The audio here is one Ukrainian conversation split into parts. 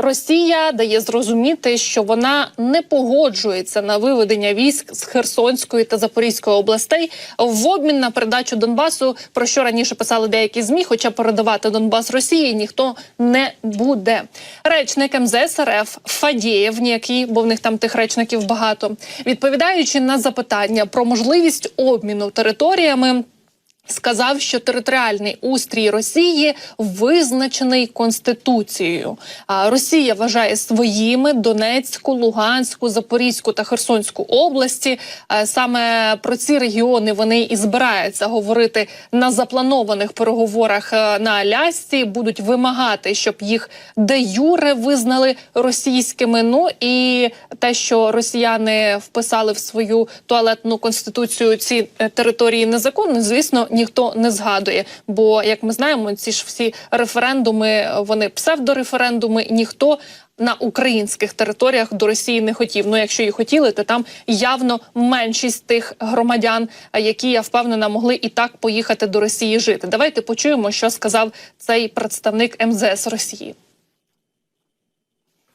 Росія дає зрозуміти, що вона не погоджується на виведення військ з Херсонської та Запорізької областей в обмін на передачу Донбасу, про що раніше писали деякі змі, хоча передавати Донбас Росії ніхто не буде. Речник МЗС РФ Фадєєв, ніякий, бо в них там тих речників багато, відповідаючи на запитання про можливість обміну територіями. Сказав, що територіальний устрій Росії визначений конституцією. А Росія вважає своїми Донецьку, Луганську, Запорізьку та Херсонську області. Е, Саме про ці регіони вони і збираються говорити на запланованих переговорах е, на Алясці. Будуть вимагати, щоб їх де юре визнали російськими. Ну і те, що росіяни вписали в свою туалетну конституцію ці е, території незаконно, звісно, ніхто не згадує. Бо як ми знаємо, ці ж всі референдуми, вони псевдореферендуми, ніхто. На українських територіях до Росії не хотів. Ну, якщо і хотіли, то там явно меншість тих громадян, які я впевнена могли і так поїхати до Росії жити. Давайте почуємо, що сказав цей представник МЗС Росії.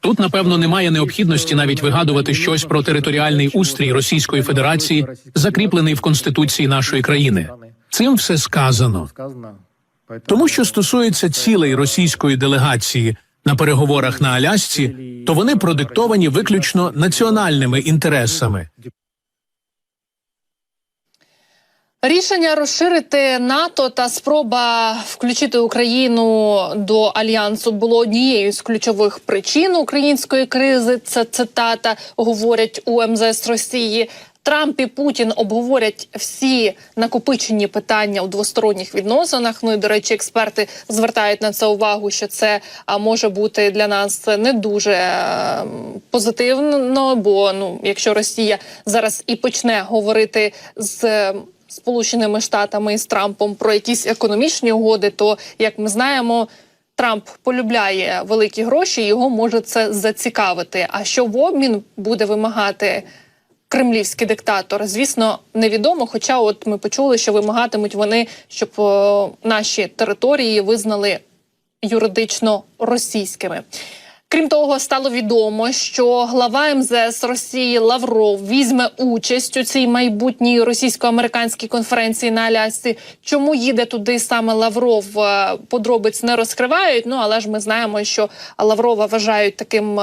Тут, напевно, немає необхідності навіть вигадувати щось про територіальний устрій Російської Федерації, закріплений в Конституції нашої країни. Цим все сказано. Тому що стосується цілей російської делегації на переговорах на Алясці, то вони продиктовані виключно національними інтересами. Рішення розширити НАТО та спроба включити Україну до альянсу було однією з ключових причин української кризи. Це цитата говорять у МЗС Росії. Трамп і Путін обговорять всі накопичені питання у двосторонніх відносинах. Ну і до речі, експерти звертають на це увагу, що це може бути для нас не дуже е, позитивно. Бо ну, якщо Росія зараз і почне говорити з. е, Сполученими Штатами і з Трампом про якісь економічні угоди, то як ми знаємо, Трамп полюбляє великі гроші, його може це зацікавити. А що в обмін буде вимагати кремлівський диктатор? Звісно, невідомо. Хоча, от ми почули, що вимагатимуть вони, щоб о, наші території визнали юридично російськими. Крім того, стало відомо, що глава МЗС Росії Лавров візьме участь у цій майбутній російсько-американській конференції на Алясці. Чому їде туди саме Лавров? е, Подробиць не розкривають. Ну але ж ми знаємо, що Лаврова вважають таким.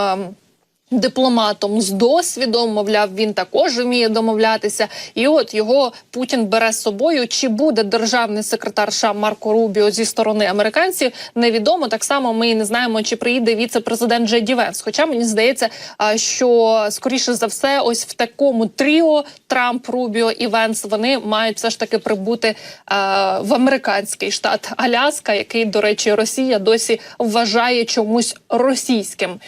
Дипломатом з досвідом, мовляв, він також вміє домовлятися, і от його Путін бере з собою. Чи буде державний секретар США Марко Рубіо зі сторони американців? Невідомо. Так само ми не знаємо, чи приїде віце-президент Джей Венс. Хоча мені здається, що скоріше за все, ось в такому тріо Трамп, Рубіо і Венс вони мають все ж таки прибути в американський штат Аляска, який, до речі, Росія досі вважає чомусь російським.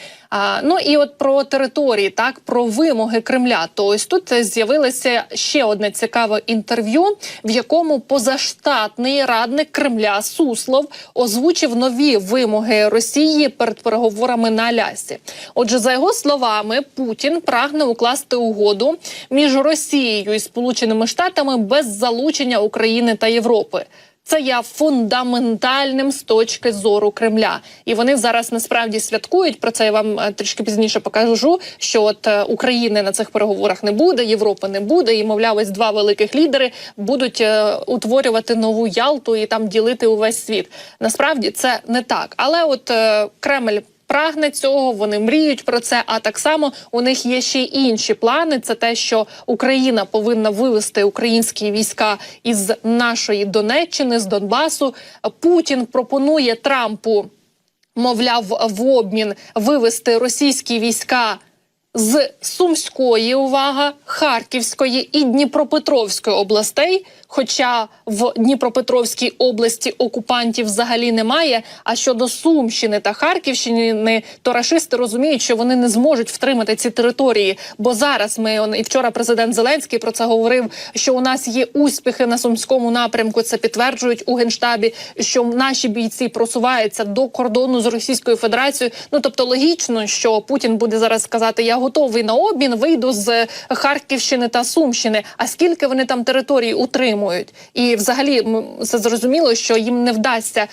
Ну і от про території, так про вимоги Кремля. То ось тут з'явилося ще одне цікаве інтерв'ю, в якому позаштатний радник Кремля Суслов озвучив нові вимоги Росії перед переговорами на Алясі. Отже, за його словами, Путін прагне укласти угоду між Росією і Сполученими Штатами без залучення України та Європи. Це є фундаментальним з точки зору Кремля, і вони зараз насправді святкують. Про це я вам е, трішки пізніше покажу. Що от е, України на цих переговорах не буде, Європи не буде, і мовляв, ось два великих лідери будуть е, утворювати нову Ялту і там ділити увесь світ. Насправді це не так, але от Кремль. Прагне цього, вони мріють про це. А так само у них є ще й інші плани. Це те, що Україна повинна вивести українські війська із нашої Донеччини з Донбасу. Путін пропонує Трампу, мовляв, в обмін вивести російські війська. З Сумської увага, Харківської і Дніпропетровської областей. Хоча в Дніпропетровській області окупантів взагалі немає. А щодо Сумщини та Харківщини, то рашисти розуміють, що вони не зможуть втримати ці території. Бо зараз ми і вчора президент Зеленський про це говорив. Що у нас є успіхи на сумському напрямку. Це підтверджують у генштабі, що наші бійці просуваються до кордону з Російською Федерацією. Ну тобто логічно, що Путін буде зараз сказати: Я готовий на обмін, вийду з Харківщини та Сумщини. А скільки вони там територій утримують? І взагалі це зрозуміло, що їм не вдасться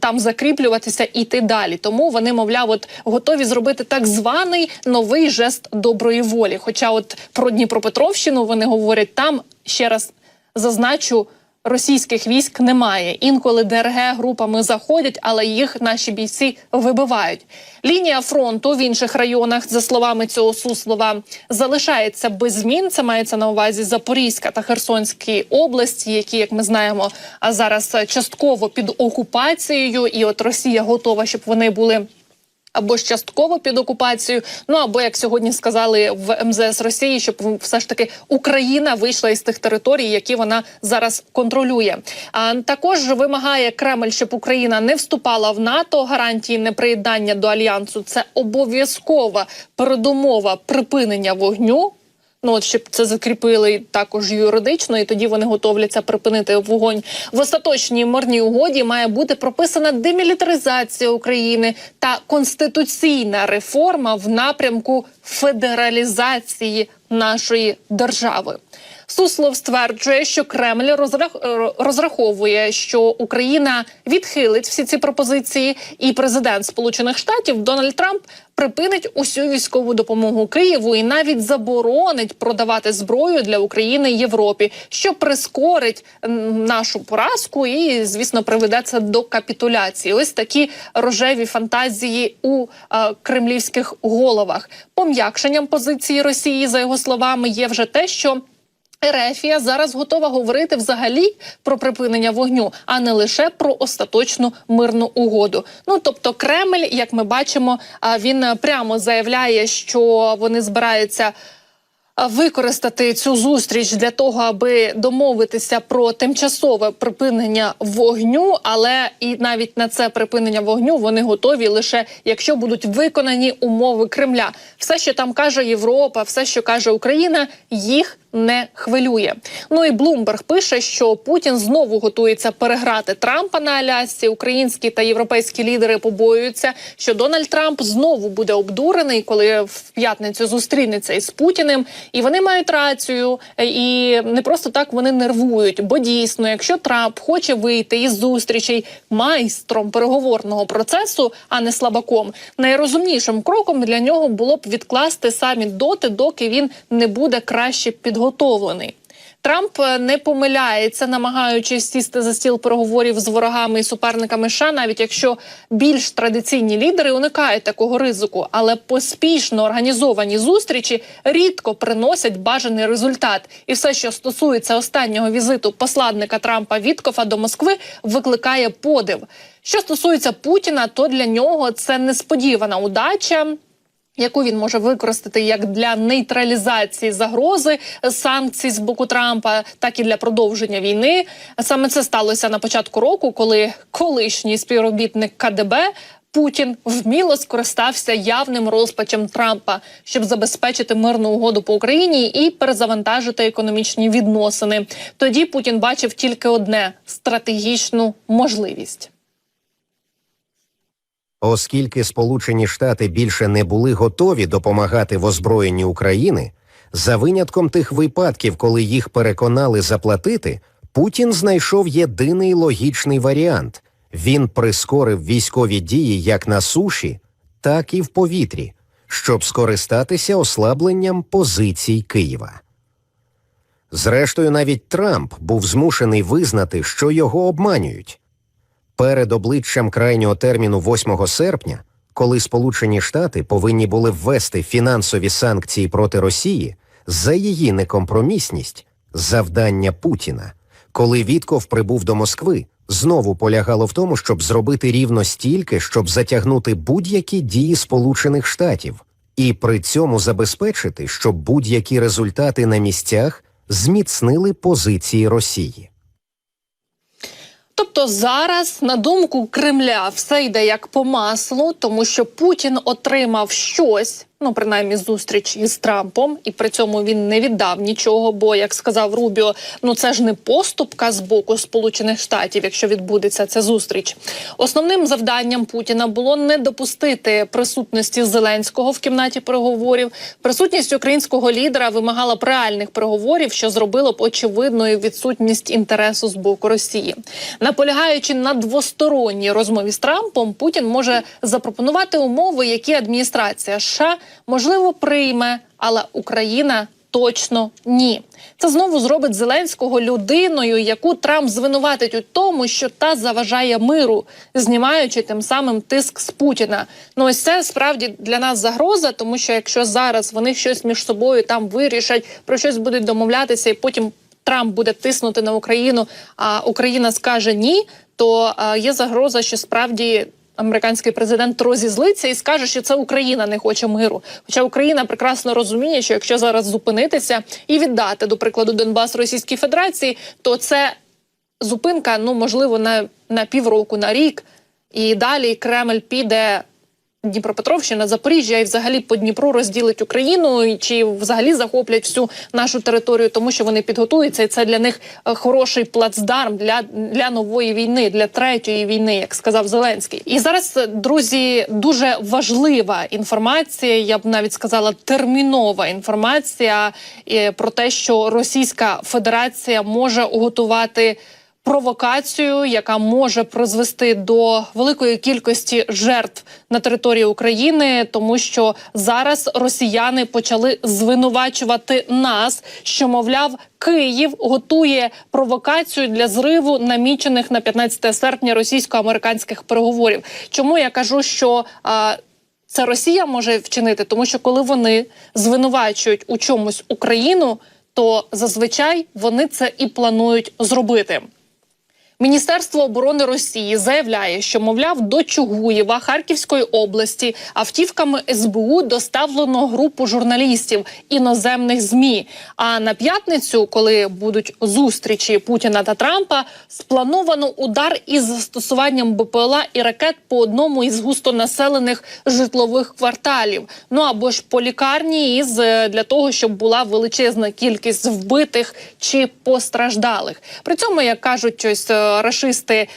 там закріплюватися і йти далі. Тому вони, мовляв, от готові зробити так званий новий жест доброї волі. Хоча, от про Дніпропетровщину вони говорять там ще раз зазначу. Російських військ немає. Інколи ДРГ групами заходять, але їх наші бійці вибивають. Лінія фронту в інших районах, за словами цього суслова, залишається без змін. Це мається на увазі Запорізька та Херсонські області, які, як ми знаємо, а зараз частково під окупацією, і от Росія готова, щоб вони були. Або ж частково під окупацію. ну або як сьогодні сказали в МЗС Росії, щоб все ж таки Україна вийшла із тих територій, які вона зараз контролює. А також вимагає Кремль, щоб Україна не вступала в НАТО. Гарантії неприєднання до альянсу це обов'язкова передумова припинення вогню. Ну от щоб це закріпили також юридично, і тоді вони готовляться припинити вогонь в остаточній мирній угоді. Має бути прописана демілітаризація України та конституційна реформа в напрямку федералізації нашої держави. Суслов стверджує, що Кремль розрах- розраховує, що Україна відхилить всі ці пропозиції, і президент Сполучених Штатів Дональд Трамп припинить усю військову допомогу Києву і навіть заборонить продавати зброю для України Європі, що прискорить нашу поразку і, звісно, приведе це до капітуляції. Ось такі рожеві фантазії у е, кремлівських головах. Пом'якшенням позиції Росії, за його словами, є вже те, що. Ерефія зараз готова говорити взагалі про припинення вогню, а не лише про остаточну мирну угоду. Ну тобто, Кремль, як ми бачимо, він прямо заявляє, що вони збираються. Використати цю зустріч для того, аби домовитися про тимчасове припинення вогню, але і навіть на це припинення вогню вони готові лише якщо будуть виконані умови Кремля. Все, що там каже Європа, все, що каже Україна, їх не хвилює. Ну і Блумберг пише, що Путін знову готується переграти Трампа на Алясці. Українські та європейські лідери побоюються, що Дональд Трамп знову буде обдурений, коли в п'ятницю зустрінеться із Путіним. І вони мають рацію, і не просто так вони нервують. Бо дійсно, якщо Трамп хоче вийти із зустрічей майстром переговорного процесу, а не слабаком, найрозумнішим кроком для нього було б відкласти саміт доти, доки він не буде краще підготовлений. Трамп е, не помиляється, намагаючись сісти за стіл переговорів з ворогами і суперниками США, навіть якщо більш традиційні лідери уникають такого ризику, але поспішно організовані зустрічі рідко приносять бажаний результат. І все, що стосується останнього візиту посладника Трампа Віткофа до Москви, викликає подив. Що стосується Путіна, то для нього це несподівана удача яку він може використати як для нейтралізації загрози санкцій з боку Трампа, так і для продовження війни. Саме це сталося на початку року, коли колишній співробітник КДБ. Путін вміло скористався явним розпачем Трампа, щоб забезпечити мирну угоду по Україні і перезавантажити економічні відносини. Тоді Путін бачив тільки одне стратегічну можливість. Оскільки Сполучені Штати більше не були готові допомагати в озброєнні України, за винятком тих випадків, коли їх переконали заплатити, Путін знайшов єдиний логічний варіант він прискорив військові дії як на суші, так і в повітрі, щоб скористатися ослабленням позицій Києва. Зрештою, навіть Трамп був змушений визнати, що його обманюють. Перед обличчям крайнього терміну 8 серпня, коли Сполучені Штати повинні були ввести фінансові санкції проти Росії за її некомпромісність, завдання Путіна, коли Вітков прибув до Москви, знову полягало в тому, щоб зробити рівно стільки, щоб затягнути будь-які дії Сполучених Штатів, і при цьому забезпечити, щоб будь-які результати на місцях зміцнили позиції Росії. Тобто зараз, на думку Кремля, все йде як по маслу, тому що Путін отримав щось, Ну, принаймні, зустріч із Трампом, і при цьому він не віддав нічого. Бо, як сказав Рубіо, ну це ж не поступка з боку Сполучених Штатів, якщо відбудеться ця зустріч. Основним завданням Путіна було не допустити присутності Зеленського в кімнаті переговорів. Присутність українського лідера вимагала б реальних переговорів, що зробило б очевидною відсутність інтересу з боку Росії. Наполягаючи на двосторонній розмові з Трампом, Путін може запропонувати умови, які адміністрація США можливо прийме, але Україна. Точно ні, це знову зробить Зеленського людиною, яку Трамп звинуватить у тому, що та заважає миру, знімаючи тим самим тиск з Путіна. Ну ось це справді для нас загроза, тому що якщо зараз вони щось між собою там вирішать, про щось будуть домовлятися, і потім Трамп буде тиснути на Україну, а Україна скаже ні, то а, є загроза, що справді. Американський президент розізлиться і скаже, що це Україна не хоче миру. Хоча Україна прекрасно розуміє, що якщо зараз зупинитися і віддати, до прикладу, Донбас Російській Федерації, то це зупинка, ну можливо, на, на півроку, на рік, і далі Кремль піде. Дніпропетровщина, Запоріжжя і взагалі по Дніпру розділить Україну чи взагалі захоплять всю нашу територію, тому що вони підготуються, і це для них е, хороший плацдарм для, для нової війни, для третьої війни, як сказав Зеленський. І зараз, е, друзі, дуже важлива інформація. Я б навіть сказала термінова інформація е, про те, що Російська Федерація може готувати провокацію, яка може призвести до великої кількості жертв на території України, тому що зараз росіяни почали звинувачувати нас, що мовляв Київ готує провокацію для зриву намічених на 15 серпня російсько-американських переговорів. Чому я кажу, що а, це Росія може вчинити, тому що коли вони звинувачують у чомусь Україну, то зазвичай вони це і планують зробити. Міністерство оборони Росії заявляє, що мовляв до Чугуєва Харківської області автівками СБУ доставлено групу журналістів іноземних змі. А на п'ятницю, коли будуть зустрічі Путіна та Трампа, сплановано удар із застосуванням БПЛА і ракет по одному із густонаселених житлових кварталів. Ну або ж по лікарні, із е, для того, щоб була величезна кількість вбитих чи постраждалих. При цьому, як кажуть, ось е, рашисти.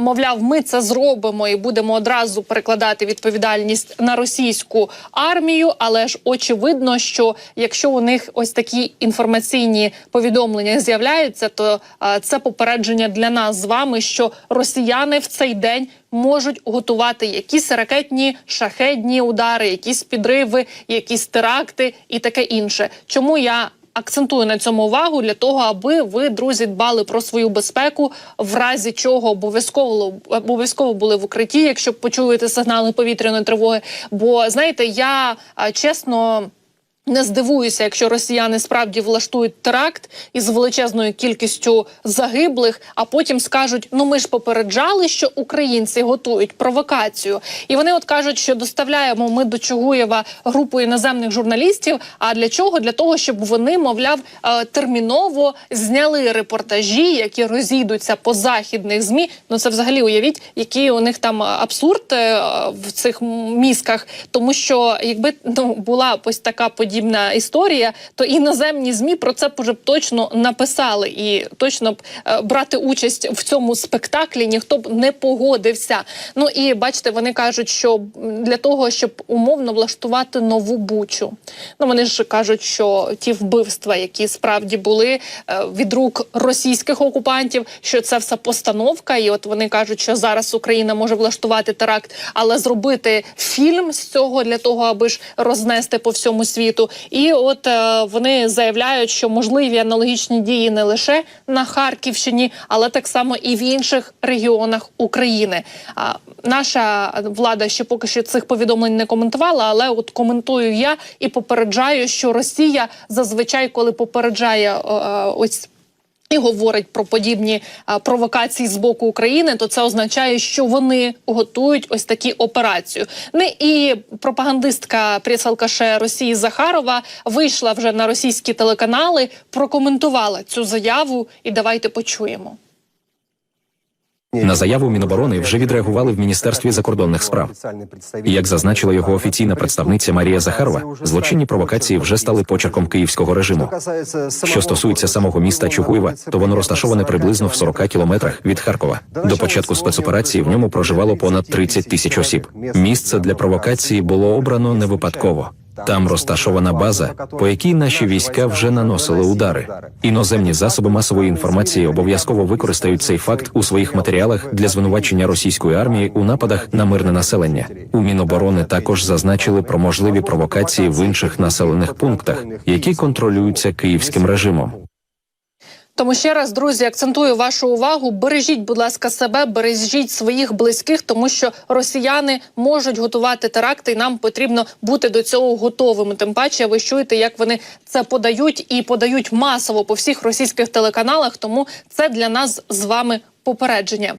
Мовляв, ми це зробимо і будемо одразу перекладати відповідальність на російську армію. Але ж очевидно, що якщо у них ось такі інформаційні повідомлення з'являються, то це попередження для нас з вами, що росіяни в цей день можуть готувати якісь ракетні шахедні удари, якісь підриви, якісь теракти і таке інше. Чому я акцентую на цьому увагу для того, аби ви, друзі, дбали про свою безпеку, в разі чого обов'язково обов'язково були в укритті, якщо почуєте сигнали повітряної тривоги. Бо знаєте, я чесно. Не здивуюся, якщо росіяни справді влаштують теракт із величезною кількістю загиблих, а потім скажуть: ну ми ж попереджали, що українці готують провокацію, і вони от кажуть, що доставляємо ми до Чугуєва групу іноземних журналістів. А для чого? Для того, щоб вони, мовляв, е, терміново зняли репортажі, які розійдуться по західних змі. Ну це взагалі уявіть, який у них там абсурд е, в цих мізках, тому що якби ну була ось така подібна історія, то іноземні змі про це б уже б точно написали, і точно б е, брати участь в цьому спектаклі ніхто б не погодився. Ну і бачите, вони кажуть, що для того, щоб умовно влаштувати нову бучу. Ну вони ж кажуть, що ті вбивства, які справді були е, від рук російських окупантів, що це все постановка, і от вони кажуть, що зараз Україна може влаштувати теракт, але зробити фільм з цього для того, аби ж рознести по всьому світу. І от е, вони заявляють, що можливі аналогічні дії не лише на Харківщині, але так само і в інших регіонах України. А наша влада ще поки що цих повідомлень не коментувала, але от коментую я і попереджаю, що Росія зазвичай, коли попереджає е, ось. І говорить про подібні провокації з боку України, то це означає, що вони готують ось такі операцію. Не і пропагандистка прес-алкаше Росії Захарова вийшла вже на російські телеканали, прокоментувала цю заяву. І давайте почуємо. На заяву Міноборони вже відреагували в Міністерстві закордонних справ. І як зазначила його офіційна представниця Марія Захарова, злочинні провокації вже стали почерком київського режиму. Що стосується самого міста Чугуєва, то воно розташоване приблизно в 40 кілометрах від Харкова. До початку спецоперації в ньому проживало понад 30 тисяч осіб. Місце для провокації було обрано не випадково. Там розташована база, по якій наші війська вже наносили удари. Іноземні засоби масової інформації обов'язково використають цей факт у своїх матеріалах для звинувачення російської армії у нападах на мирне населення. У Міноборони також зазначили про можливі провокації в інших населених пунктах, які контролюються київським режимом. Тому ще раз, друзі, акцентую вашу увагу. Бережіть, будь ласка, себе, бережіть своїх близьких, тому що росіяни можуть готувати теракти, і нам потрібно бути до цього готовими. Тим паче, ви чуєте, як вони це подають і подають масово по всіх російських телеканалах. Тому це для нас з вами попередження.